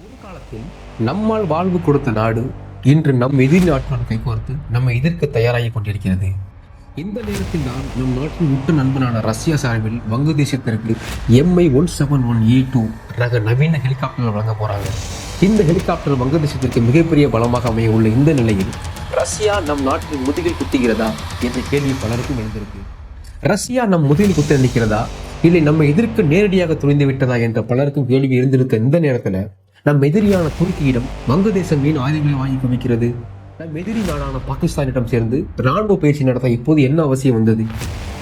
ஒரு காலத்தில் நம்மால் வாழ்வு கொடுத்த நாடு இன்று நம் எதிரி நாட்டுடன் கைகோர்த்து நம்மை எதிர்க்க தயாராகி கொண்டிருக்கிறது. இந்த நேரத்தில் தான் நம் நாட்டின் முட்டு நண்பனான ரஷ்யா சார்பில் வங்கதேசத்திற்கு MI one seven one A two e ரக நவீன ஹெலிகாப்டர் வழங்க போறாங்க. இந்த ஹெலிகாப்டர் வங்கதேசத்திற்கு மிகப்பெரிய பலமாக அமைய உள்ள இந்த நிலையில் ரஷ்யா நம் நாட்டின் முதுகில் குத்துகிறதா என்ற கேள்வி பலருக்கும் எழுந்திருக்கு. ரஷ்யா நம் முதுகில் குத்து நிற்கிறதா? இல்லை நம்ம எதிர்க்க நேரடியாக துணிந்து விட்டதா என்ற பலருக்கும் கேள்வி இருந்திருக்க இந்த நேரத்தில் நம் எதிரியான துருக்கியிடம் வங்கதேசம் ஏன் ஆயுதங்களை வாங்கி குவிக்கிறது. நம் எதிரி நாடான பாகிஸ்தானிடம் சேர்ந்து ராணுவ பயிற்சி நடத்த இப்போது என்ன அவசியம் வந்தது?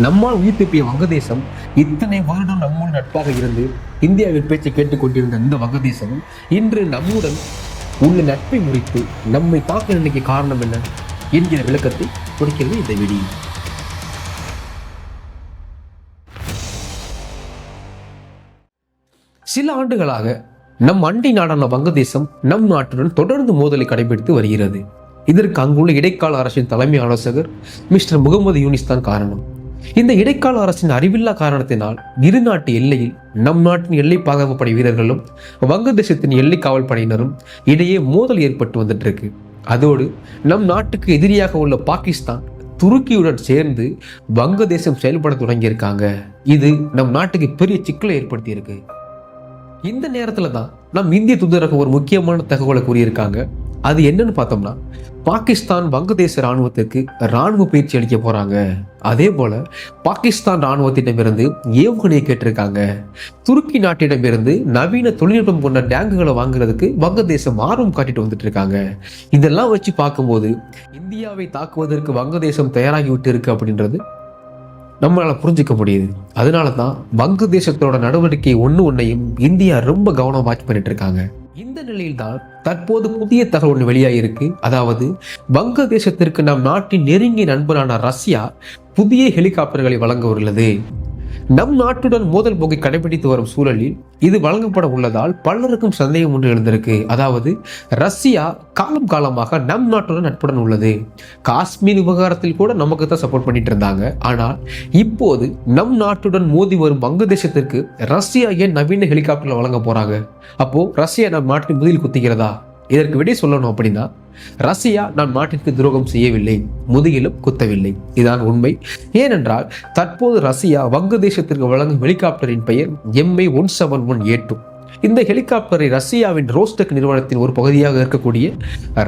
நம்மால் உயிர் தப்பிய வங்கதேசம் இத்தனை வருடம் நம்மோடு நட்பாக இருந்து இந்தியாவின் பேச்சை கேட்டுக்கொண்டிருந்த இந்த வங்கதேசம் இன்று நம்முடன் உள்ள நட்பை முறித்து நம்மை தாக்க நினைக்க காரணம் என்ன என்கிற விளக்கத்தை கொடுக்கிறது இந்த வெடி. சில ஆண்டுகளாக நம் அண்டை நாடான வங்கதேசம் நம் நாட்டுடன் தொடர்ந்து மோதலை கடைபிடித்து வருகிறது. இதற்கு அங்குள்ள இடைக்கால அரசின் தலைமை ஆலோசகர் மிஸ்டர் முகமது யூனிஸ் தான் காரணம். இந்த இடைக்கால அரசின் அறிவில்லா காரணத்தினால் இரு நாட்டு எல்லையில் நம் நாட்டின் எல்லை பாதுகாப்பு படை வீரர்களும் வங்கதேசத்தின் எல்லை காவல் படையினரும் இடையே மோதல் ஏற்பட்டு வந்துட்டு இருக்கு அதோடு நம் நாட்டுக்கு எதிரியாக உள்ள பாகிஸ்தான் துருக்கியுடன் சேர்ந்து வங்கதேசம் செயல்பட தொடங்கியிருக்காங்க. இது நம் நாட்டுக்கு பெரிய சிக்கலை ஏற்படுத்தியிருக்கு. இந்த நேரத்தில் தான் நம் இந்திய தூதரகம் ஒரு முக்கியமான தகவலை கூறியிருக்காங்க. அது என்னன்னு பார்த்தோம்னா பாகிஸ்தான் வங்கதேச ராணுவத்திற்கு ராணுவ பயிற்சி அளிக்க போகிறாங்க அதே போல பாகிஸ்தான் ராணுவத்திடமிருந்து ஏவுகணையை கேட்டிருக்காங்க. துருக்கி நாட்டிடமிருந்து நவீன தொழில்நுட்பம் கொண்ட டேங்குகளை வாங்குறதுக்கு வங்கதேசம் ஆர்வம் காட்டிட்டு வந்துட்டு இருக்காங்க இதெல்லாம் வச்சு பார்க்கும்போது இந்தியாவை தாக்குவதற்கு வங்கதேசம் தயாராகி விட்டு இருக்கு அப்படின்றது நம்மளால் புரிஞ்சுக்க முடியுது. அதனால தான் வங்கதேசத்தோட நடவடிக்கை ஒன்று ஒன்றையும் இந்தியா ரொம்ப கவனம் வாட்ச் பண்ணிட்டு இருக்காங்க இந்த நிலையில் தான் தற்போது புதிய தகவல் ஒன்று வெளியாகிருக்கு அதாவது வங்கதேசத்திற்கு நம் நாட்டின் நெருங்கிய நண்பரான ரஷ்யா புதிய ஹெலிகாப்டர்களை வழங்க உள்ளது. நம் நாட்டுடன் மோதல் போக்கை கடைபிடித்து வரும் சூழலில் இது வழங்கப்பட உள்ளதால் பலருக்கும் சந்தேகம் ஒன்று எழுந்திருக்கு. அதாவது ரஷ்யா காலம் காலமாக நம் நாட்டுடன் நட்புடன் உள்ளது. காஷ்மீர் விவகாரத்தில் கூட நமக்கு தான் சப்போர்ட் பண்ணிட்டு இருந்தாங்க. ஆனால் இப்போது நம் நாட்டுடன் மோதி வரும் வங்கதேசத்திற்கு ரஷ்யா ஏன் நவீன ஹெலிகாப்டர் வழங்க போறாங்க? அப்போ ரஷ்யா நம் நாட்டின் முதலில் குத்துகிறதா இதற்கு விடை சொல்லணும் அப்படின்னா ரஷ்யா நான் நாட்டிற்கு துரோகம் செய்யவில்லை முதுகிலும் குத்தவில்லை. இதான் உண்மை. ஏனென்றால் தற்போது ரஷ்யா வங்கதேசத்திற்கு வழங்கும் ஹெலிகாப்டரின் பெயர் MI one seven one A two இந்த ஹெலிகாப்டரை ரஷ்யாவின் ரோஸ்டெக் நிறுவனத்தின் ஒரு பகுதியாக இருக்கக்கூடிய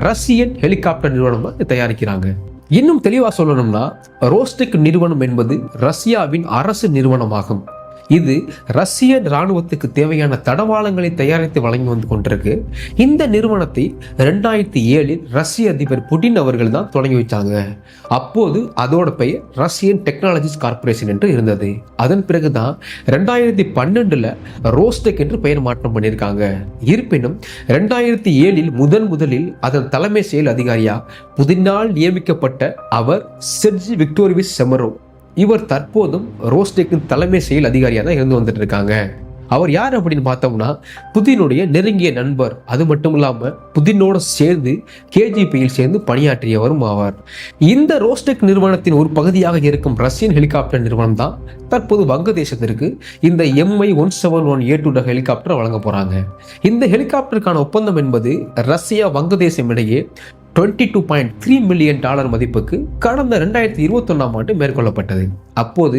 ரஷ்யன் ஹெலிகாப்டர் நிறுவனம் தயாரிக்கிறாங்க. இன்னும் தெளிவாக சொல்லணும்னா ரோஸ்டெக் நிறுவனம் என்பது ரஷ்யாவின் அரசு நிறுவனமாகும். இது ரஷ்ய இராணுவத்துக்கு தேவையான தடவாளங்களை தயாரித்து வழங்கி வந்து கொண்டிருக்கு. இந்த நிறுவனத்தை ரெண்டாயிரத்தி ஏழில் ரஷ்ய அதிபர் புடின் அவர்கள் தான் தொடங்கி வச்சாங்க. அப்போது அதோட பெயர் ரஷ்யன் டெக்னாலஜிஸ் கார்ப்பரேஷன் என்று இருந்தது. அதன் பிறகுதான் ரெண்டாயிரத்தி பன்னெண்டுல ரோஸ்டெக் என்று பெயர் மாற்றம் பண்ணியிருக்காங்க. இருப்பினும் ரெண்டாயிரத்தி ஏழில் முதன் முதலில் அதன் தலைமை செயல் அதிகாரியா புதினால் நியமிக்கப்பட்ட அவர் செர்ஜி விக்டோரிவிஸ் செமரோ. இவர் தற்போதும் ரோஸ்டெக்கின் தலைமை செயல் அதிகாரியாக தான் இருந்து வந்துட்டு இருக்காங்க அவர் யார் அப்படின்னு பார்த்தோம்னா புதினுடைய நெருங்கிய நண்பர். அது மட்டும் இல்லாமல் புதினோட சேர்ந்து கேஜிபியில் சேர்ந்து பணியாற்றியவரும் ஆவார். இந்த ரோஸ்டெக் நிறுவனத்தின் ஒரு பகுதியாக இருக்கும் ரஷ்யன் ஹெலிகாப்டர் நிறுவனம் தான் தற்போது வங்கதேசத்திற்கு இந்த MI one seven one A two helicopter வழங்க போகிறாங்க இந்த ஹெலிகாப்டருக்கான ஒப்பந்தம் என்பது ரஷ்யா வங்கதேசம் இடையே twenty two point three million dollar மதிப்புக்கு கடந்த ரெண்டாயிரத்தி இருபத்தொன்னாம் ஆண்டு மேற்கொள்ளப்பட்டது. அப்போது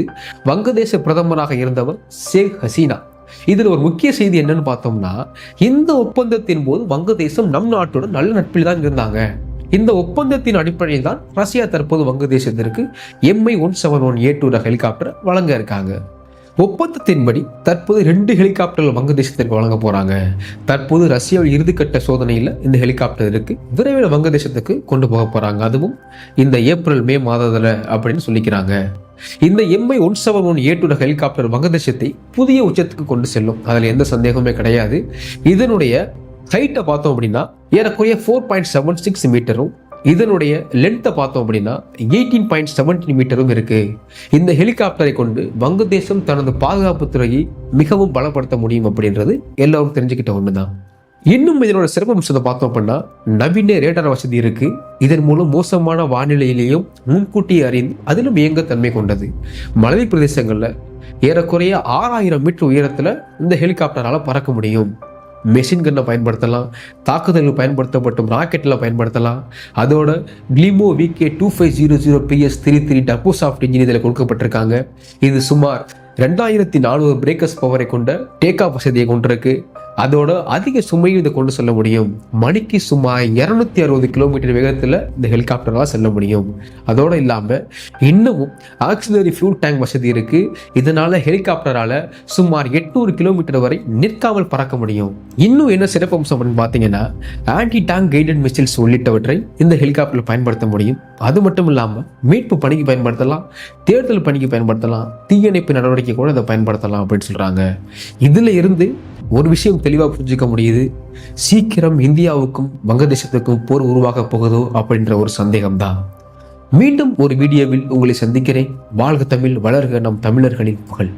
வங்கதேச பிரதமராக இருந்தவர் ஷேக் ஹசீனா. இதில் ஒரு முக்கிய செய்தி என்னன்னு பார்த்தோம்னா இந்த ஒப்பந்தத்தின் போது வங்கதேசம் நம் நாட்டுடன் நல்ல நட்பில் தான் இருந்தாங்க. இந்த ஒப்பந்தத்தின் அடிப்படையில் தான் ரஷ்யா தற்போது வங்கதேசத்திற்கு MI one seven one A two helicopter வழங்க இருக்காங்க. ஒப்பந்தத்தின்படி தற்போது ரெண்டு ஹெலிகாப்டர்கள் வங்கதேசத்திற்கு வழங்க போறாங்க. தற்போது ரஷ்யாவில் இறுதிக்கட்ட சோதனையில் இந்த ஹெலிகாப்டர் இருக்கு. விரைவில் வங்கதேசத்துக்கு கொண்டு போக போறாங்க. அதுவும் இந்த ஏப்ரல் மே மாதத்தில் அப்படின்னு சொல்லிக்கிறாங்க. இந்த MI one seven one A two helicopter வங்கதேசத்தை புதிய உச்சத்துக்கு கொண்டு செல்லும். அதில் எந்த சந்தேகமே கிடையாது. இதனுடைய ஹைட்டை பார்த்தோம் அப்படின்னா ஏறக்குறைய ஃபோர் பாயிண்ட் செவன் சிக்ஸ் மீட்டரும் இதனுடைய லென்த்தை பார்த்தோம் அப்படின்னா எயிட்டீன் பாயிண்ட் செவன்டீன் மீட்டரும் இருக்குது இந்த ஹெலிகாப்டரை கொண்டு வங்கதேசம் தனது பாதுகாப்பு துறையை மிகவும் பலப்படுத்த முடியும் அப்படின்றது எல்லோரும் தெரிஞ்சுக்கிட்ட ஒன்று தான் இன்னும் இதனோட சிறப்பம்சத்தை பார்த்தோம் அப்படின்னா நவீன ரேடார் வசதி இருக்குது இதன் மூலம் மோசமான வானிலையிலேயும் முன்கூட்டி அறிந்து அதிலும் இயங்க தன்மை கொண்டது. மலை பிரதேசங்களில் ஏறக்குறைய ஆறாயிரம் மீட்டர் உயரத்தில் இந்த ஹெலிகாப்டரால் பறக்க முடியும். மெஷின் கன்னை பயன்படுத்தலாம் தாக்குதலுக்கு பயன்படுத்தப்படும் ராக்கெட்டில் பயன்படுத்தலாம். அதோட Klimov VK two five zero zero PS three three turboshaft engine இதில் கொடுக்கப்பட்டிருக்காங்க. இது சுமார் ரெண்டாயிரத்தி நானூறு பிரேக்கர்ஸ் பவரை கொண்ட டேக் ஆஃப் வசதியை கொண்டிருக்கு. அதோட அதிக சுமையும் இதை கொண்டு செல்ல முடியும். மணிக்கு சுமார் இருநூத்தி அறுபது கிலோமீட்டர் வேகத்தில் இந்த ஹெலிகாப்டரால் செல்ல முடியும். அதோட இல்லாமல் இன்னமும் ஆக்சிலரி ஃபியூல் டேங்க் வசதி இருக்கு. இதனால ஹெலிகாப்டரால சுமார் எட்நூறு கிலோமீட்டர் வரை நிற்காமல் பறக்க முடியும். இன்னும் என்ன சிறப்பம்சம் அப்படின்னு பார்த்தீங்கன்னா ஆன்டி டேங்க் கைடட் மிசைல்ஸ் உள்ளிட்டவற்றை இந்த ஹெலிகாப்டரில் பயன்படுத்த முடியும். அது மட்டும் இல்லாமல் மீட்பு பணிக்கு பயன்படுத்தலாம் தேர்தல் பணிக்கு பயன்படுத்தலாம் தீயணைப்பு நடவடிக்கை கூட இதை பயன்படுத்தலாம் அப்படின்னு சொல்றாங்க. இதுல இருந்து ஒரு விஷயம் தெளிவாக புரிஞ்சுக்க முடியுது. சீக்கிரம் இந்தியாவுக்கும் வங்கதேசத்துக்கும் போர் உருவாக போகுதோ அப்படின்ற ஒரு சந்தேகம்தான். மீண்டும் ஒரு வீடியோவில் உங்களை சந்திக்கிறேன். வாழ்க தமிழ் வளர்க நம் தமிழர்களின் புகழ்.